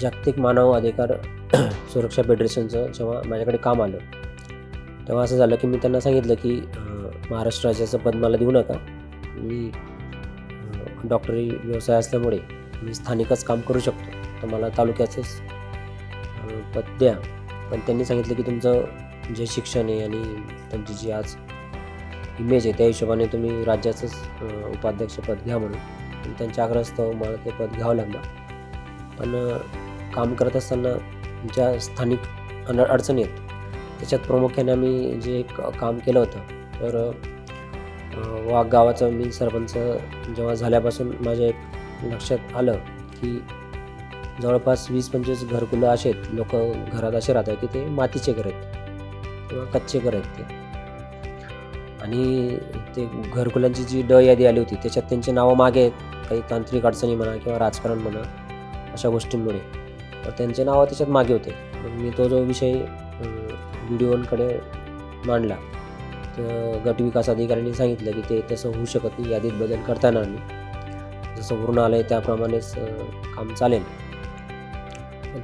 जागतिक मानव अधिकार सुरक्षा फेडरेशनचं जेव्हा माझ्याकडे काम आलं तेव्हा असं झालं की मी त्यांना सांगितलं की महाराष्ट्र राज्याचं पद मला देऊ नका. मी डॉक्टरी व्यवसाय असल्यामुळे मी स्थानिकच काम करू शकतो. तर मला तालुक्याचंच पद द्या. पण त्यांनी सांगितलं की तुमचं जे शिक्षण आहे आणि तुमची जी आज इमेज आहे त्या हिशोबाने तुम्ही राज्याचंच उपाध्यक्षपद घ्या म्हणून. त्यांच्या आग्रहास्तव मला ते पद घ्यावं लागलं. पण काम करत असताना ज्या स्थानिक अन अडचणी आहेत त्याच्यात प्रामुख्याने आम्ही जे एक काम केलं होतं तर वाघ गावाचं मी सरपंच जेव्हा झाल्यापासून माझ्या एक लक्षात आलं की जवळपास वीस पंचवीस घरकुलं असे आहेत लोक घरात असे राहतात की ते मातीचे घर आहेत किंवा कच्चे घर आहेत ते. आणि ते घरकुलांची जी ड यादी आली होती त्याच्यात त्यांची नावं मागे आहेत काही तांत्रिक अडचणी म्हणा किंवा राजकारण म्हणा अशा गोष्टींमुळे. तर त्यांचे नावं त्याच्यात मागे होते. मग मी तो जो विषय व्हिडिओकडे मांडला तर गट विकास अधिकाऱ्यांनी सांगितलं की ते तसं होऊ शकत नाही यादीत बदल करता येणार नाही. जसं वरून आलं आहे त्याप्रमाणेच काम चालेल.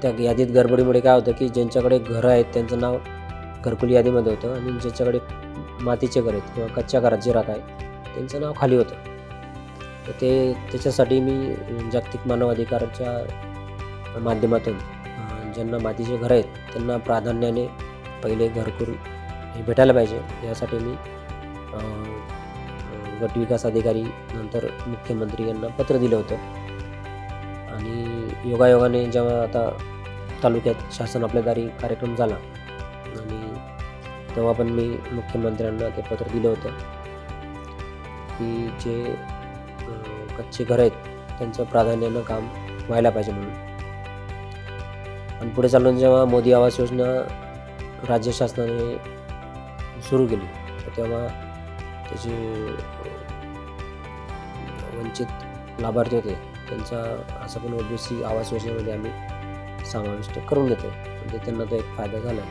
त्या यादीत गडबडीमुळे काय होतं की ज्यांच्याकडे घरं आहेत त्यांचं नाव घरकुल यादीमध्ये होतं आणि ज्यांच्याकडे मातीचे घर आहेत किंवा कच्च्या घरात जे राहत आहे त्यांचं नाव खाली होतं. तर ते त्याच्यासाठी मी जागतिक मानवाधिकाराच्या माध्यमातून ज्यांना मातीचे घरं आहेत त्यांना प्राधान्याने पहिले घरकुल हे भेटायला पाहिजे. यासाठी मी गट विकास अधिकारी नंतर मुख्यमंत्री यांना पत्र दिलं होतं. आणि योगायोगाने जेव्हा आता तालुक्यात शासन आपल्या दारी कार्यक्रम झाला आणि तेव्हा पण मी मुख्यमंत्र्यांना ते पत्र दिलं होतं की जे कच्चे घर आहेत त्यांचं प्राधान्यानं काम व्हायला पाहिजे म्हणून. आणि पुढे चालून जेव्हा मोदी आवास योजना राज्य शासनाने सुरू केली तर तेव्हा त्याचे वंचित लाभार्थी होते. त्यांचा असं पण ओबीसी आवास योजनेमध्ये आम्ही समाविष्ट करून घेतो म्हणजे त्यांना तो एक फायदा झाला